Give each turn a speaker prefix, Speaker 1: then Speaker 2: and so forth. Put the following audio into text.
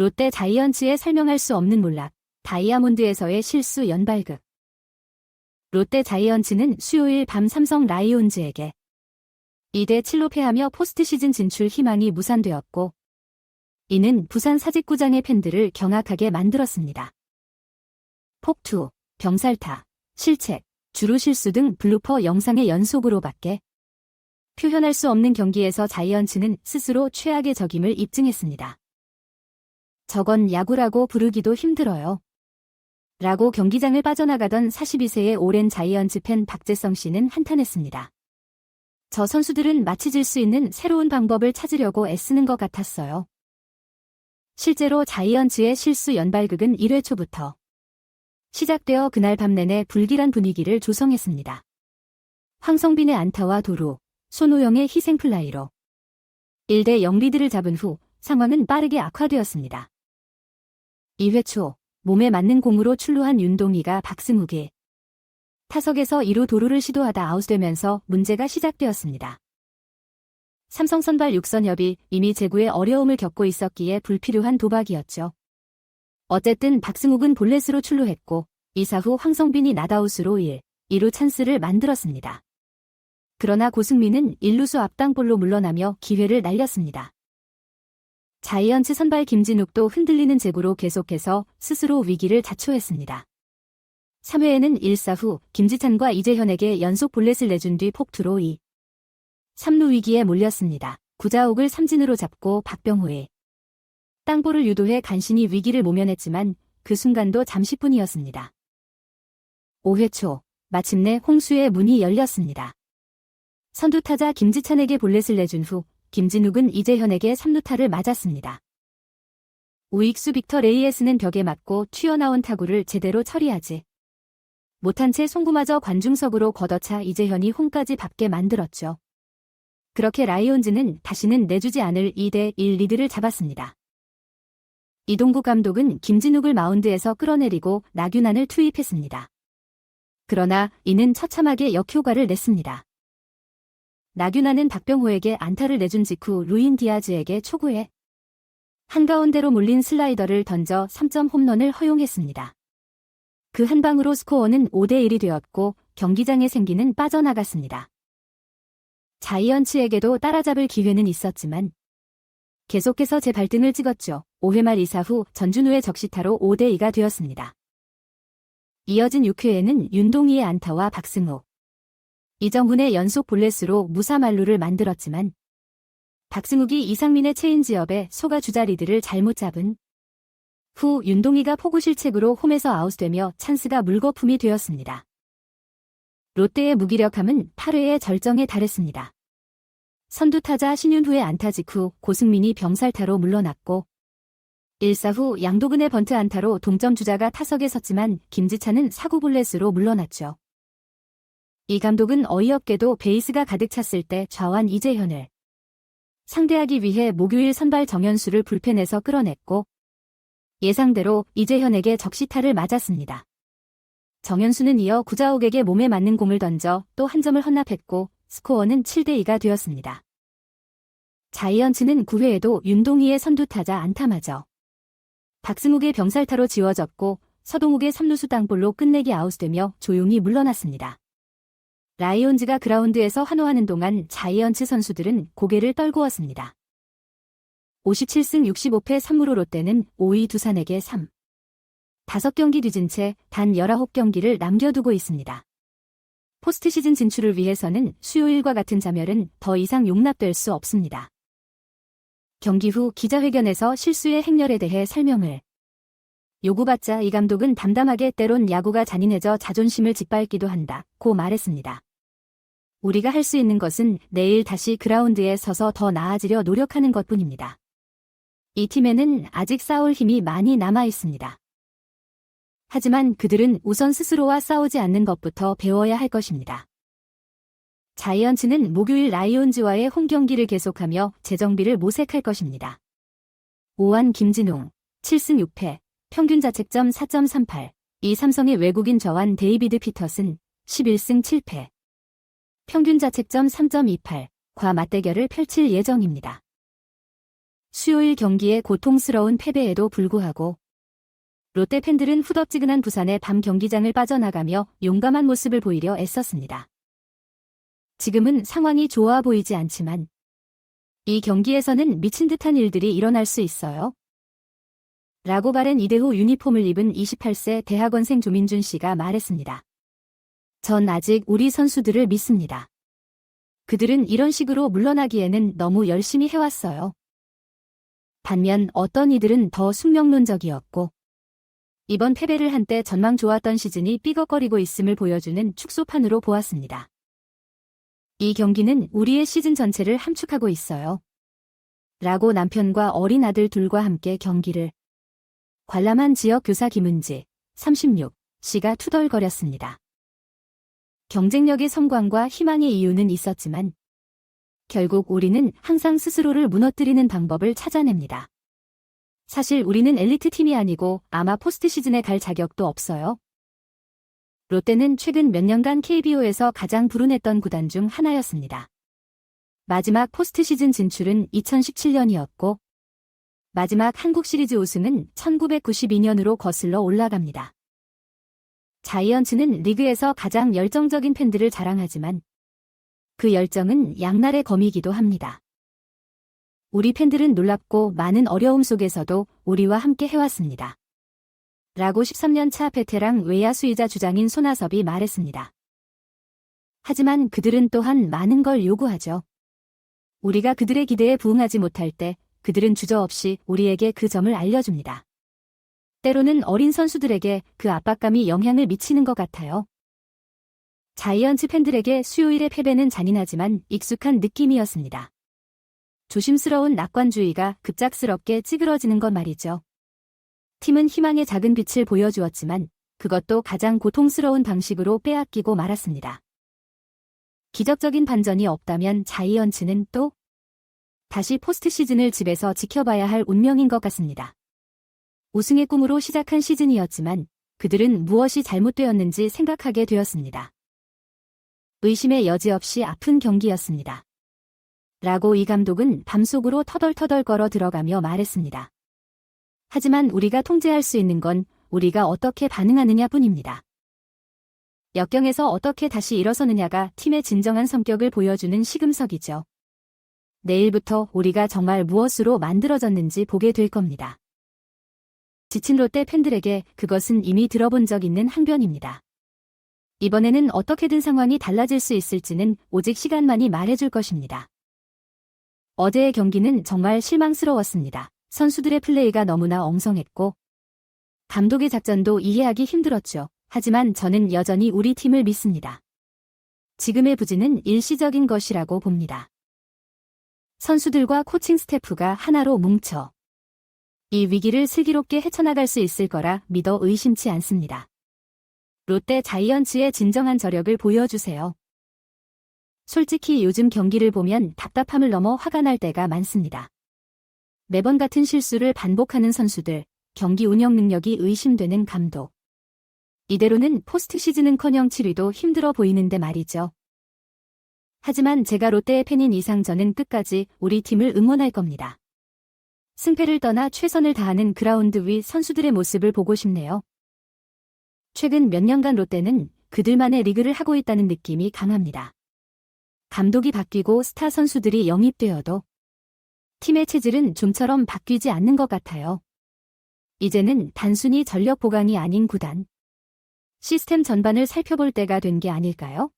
Speaker 1: 롯데 자이언츠의 설명할 수 없는 몰락, 다이아몬드에서의 실수 연발극. 롯데 자이언츠는 수요일 밤 삼성 라이온즈에게 2대 7로 패하며 포스트 시즌 진출 희망이 무산되었고, 이는 부산 사직구장의 팬들을 경악하게 만들었습니다. 폭투, 병살타, 실책, 주루 실수 등 블루퍼 영상의 연속으로 밖에 표현할 수 없는 경기에서 자이언츠는 스스로 최악의 적임을 입증했습니다. 저건 야구라고 부르기도 힘들어요. 라고 경기장을 빠져나가던 42세의 오랜 자이언츠 팬 박재성 씨는 한탄했습니다. 저 선수들은 맞히질 수 있는 새로운 방법을 찾으려고 애쓰는 것 같았어요. 실제로 자이언츠의 실수 연발극은 1회 초부터 시작되어 그날 밤 내내 불길한 분위기를 조성했습니다. 황성빈의 안타와 도루, 손호영의 희생플라이로 1대 0 리드를 잡은 후 상황은 빠르게 악화되었습니다. 2회 초 몸에 맞는 공으로 출루한 윤동희가 박승욱의 타석에서 2루 도루를 시도하다 아웃되면서 문제가 시작되었습니다. 삼성 선발 6선협이 이미 제구에 어려움을 겪고 있었기에 불필요한 도박이었죠. 어쨌든 박승욱은 볼넷으로 출루했고 이사 후 황성빈이 나다웃으로 1, 2루 찬스를 만들었습니다. 그러나 고승민은 1루수 앞당볼로 물러나며 기회를 날렸습니다. 자이언츠 선발 김진욱도 흔들리는 제구로 계속해서 스스로 위기를 자초했습니다. 3회에는 1사 후 김지찬과 이재현에게 연속 볼넷을 내준 뒤 폭투로 2. 3루 위기에 몰렸습니다. 구자욱을 삼진으로 잡고 박병호의 땅볼을 유도해 간신히 위기를 모면했지만 그 순간도 잠시뿐이었습니다. 5회 초 마침내 홍수의 문이 열렸습니다. 선두타자 김지찬에게 볼넷을 내준 후 김진욱은 이재현에게 3루타를 맞았습니다. 우익수 빅터 레이에스는 벽에 맞고 튀어나온 타구를 제대로 처리하지 못한 채 송구마저 관중석으로 걷어차 이재현이 홈까지 밟게 만들었죠. 그렇게 라이온즈는 다시는 내주지 않을 2대 1 리드를 잡았습니다. 이동국 감독은 김진욱을 마운드에서 끌어내리고 나균안을 투입했습니다. 그러나 이는 처참하게 역효과를 냈습니다. 나균안은 박병호에게 안타를 내준 직후 루인 디아즈에게 초구에 한가운데로 몰린 슬라이더를 던져 3점 홈런을 허용했습니다. 그 한 방으로 스코어는 5대1이 되었고 경기장의 생기는 빠져나갔습니다. 자이언츠에게도 따라잡을 기회는 있었지만 계속해서 제 발등을 찍었죠. 5회 말 이사 후 전준우의 적시타로 5대2가 되었습니다. 이어진 6회에는 윤동희의 안타와 박승호, 이정훈의 연속 볼넷으로 무사말루를 만들었지만 박승욱이 이상민의 체인지업에 소가 주자리들을 잘못 잡은 후 윤동희가 포구 실책으로 홈에서 아웃되며 찬스가 물거품이 되었습니다. 롯데의 무기력함은 8회의 절정에 달했습니다. 선두타자 신윤후의 안타 직후 고승민이 병살타로 물러났고 1사 후 양도근의 번트 안타로 동점 주자가 타석에 섰지만 김지찬은 사구 볼넷으로 물러났죠. 이 감독은 어이없게도 베이스가 가득 찼을 때 좌완 이재현을 상대하기 위해 목요일 선발 정현수를 불펜에서 끌어냈고 예상대로 이재현에게 적시타를 맞았습니다. 정현수는 이어 구자욱에게 몸에 맞는 공을 던져 또 한 점을 헌납했고 스코어는 7대2가 되었습니다. 자이언츠는 9회에도 윤동희의 선두타자 안타마저 박승욱의 병살타로 지워졌고 서동욱의 3루수 땅볼로 끝내기 아웃되며 조용히 물러났습니다. 라이온즈가 그라운드에서 환호하는 동안 자이언츠 선수들은 고개를 떨구었습니다. 57승 65패 3무로 롯데는 5위 두산에게 3. 5경기 뒤진 채 단 19경기를 남겨두고 있습니다. 포스트 시즌 진출을 위해서는 수요일과 같은 자멸은 더 이상 용납될 수 없습니다. 경기 후 기자회견에서 실수의 행렬에 대해 설명을 요구받자 이 감독은 담담하게 때론 야구가 잔인해져 자존심을 짓밟기도 한다 고 말했습니다. 우리가 할 수 있는 것은 내일 다시 그라운드에 서서 더 나아지려 노력하는 것 뿐입니다. 이 팀에는 아직 싸울 힘이 많이 남아 있습니다. 하지만 그들은 우선 스스로와 싸우지 않는 것부터 배워야 할 것입니다. 자이언츠는 목요일 라이온즈와의 홈 경기를 계속하며 재정비를 모색할 것입니다. 5한 김진웅, 7승 6패, 평균 자책점 4.38, 이 삼성의 외국인 저완 데이비드 피터슨, 11승 7패. 평균 자책점 3.28, 과 맞대결을 펼칠 예정입니다. 수요일 경기의 고통스러운 패배에도 불구하고 롯데 팬들은 후덥지근한 부산의 밤 경기장을 빠져나가며 용감한 모습을 보이려 애썼습니다. 지금은 상황이 좋아 보이지 않지만 이 경기에서는 미친 듯한 일들이 일어날 수 있어요. 라고 바른 이대호 유니폼을 입은 28세 대학원생 조민준 씨가 말했습니다. 전 아직 우리 선수들을 믿습니다. 그들은 이런 식으로 물러나기에는 너무 열심히 해왔어요. 반면 어떤 이들은 더 숙명론적이었고 이번 패배를 한때 전망 좋았던 시즌이 삐걱거리고 있음을 보여주는 축소판으로 보았습니다. 이 경기는 우리의 시즌 전체를 함축하고 있어요. 라고 남편과 어린 아들 둘과 함께 경기를 관람한 지역 교사 김은지, 36, 씨가 투덜거렸습니다. 경쟁력의 성광과 희망의 이유는 있었지만 결국 우리는 항상 스스로를 무너뜨리는 방법을 찾아냅니다. 사실 우리는 엘리트 팀이 아니고 아마 포스트 시즌에 갈 자격도 없어요. 롯데는 최근 몇 년간 KBO에서 가장 불운했던 구단 중 하나였습니다. 마지막 포스트 시즌 진출은 2017년이었고 마지막 한국 시리즈 우승은 1992년으로 거슬러 올라갑니다. 자이언츠는 리그에서 가장 열정적인 팬들을 자랑하지만 그 열정은 양날의 검이기도 합니다. 우리 팬들은 놀랍고 많은 어려움 속에서도 우리와 함께 해왔습니다. 라고 13년 차 베테랑 외야수이자 주장인 손아섭이 말했습니다. 하지만 그들은 또한 많은 걸 요구하죠. 우리가 그들의 기대에 부응하지 못할 때 그들은 주저없이 우리에게 그 점을 알려줍니다. 때로는 어린 선수들에게 그 압박감이 영향을 미치는 것 같아요. 자이언츠 팬들에게 수요일의 패배는 잔인하지만 익숙한 느낌이었습니다. 조심스러운 낙관주의가 급작스럽게 찌그러지는 것 말이죠. 팀은 희망의 작은 빛을 보여주었지만 그것도 가장 고통스러운 방식으로 빼앗기고 말았습니다. 기적적인 반전이 없다면 자이언츠는 또 다시 포스트 시즌을 집에서 지켜봐야 할 운명인 것 같습니다. 우승의 꿈으로 시작한 시즌이었지만 그들은 무엇이 잘못되었는지 생각하게 되었습니다. 의심의 여지 없이 아픈 경기였습니다. 라고 이 감독은 밤속으로 터덜터덜 걸어 들어가며 말했습니다. 하지만 우리가 통제할 수 있는 건 우리가 어떻게 반응하느냐 뿐입니다. 역경에서 어떻게 다시 일어서느냐가 팀의 진정한 성격을 보여주는 시금석이죠. 내일부터 우리가 정말 무엇으로 만들어졌는지 보게 될 겁니다. 지친 롯데 팬들에게 그것은 이미 들어본 적 있는 항변입니다. 이번에는 어떻게든 상황이 달라질 수 있을지는 오직 시간만이 말해줄 것입니다. 어제의 경기는 정말 실망스러웠습니다. 선수들의 플레이가 너무나 엉성했고 감독의 작전도 이해하기 힘들었죠. 하지만 저는 여전히 우리 팀을 믿습니다. 지금의 부진은 일시적인 것이라고 봅니다. 선수들과 코칭 스태프가 하나로 뭉쳐 이 위기를 슬기롭게 헤쳐나갈 수 있을 거라 믿어 의심치 않습니다. 롯데 자이언츠의 진정한 저력을 보여주세요. 솔직히 요즘 경기를 보면 답답함을 넘어 화가 날 때가 많습니다. 매번 같은 실수를 반복하는 선수들, 경기 운영 능력이 의심되는 감독. 이대로는 포스트 시즌은커녕 7위도 힘들어 보이는데 말이죠. 하지만 제가 롯데의 팬인 이상 저는 끝까지 우리 팀을 응원할 겁니다. 승패를 떠나 최선을 다하는 그라운드 위 선수들의 모습을 보고 싶네요. 최근 몇 년간 롯데는 그들만의 리그를 하고 있다는 느낌이 강합니다. 감독이 바뀌고 스타 선수들이 영입되어도 팀의 체질은 좀처럼 바뀌지 않는 것 같아요. 이제는 단순히 전력 보강이 아닌 구단, 시스템 전반을 살펴볼 때가 된 게 아닐까요?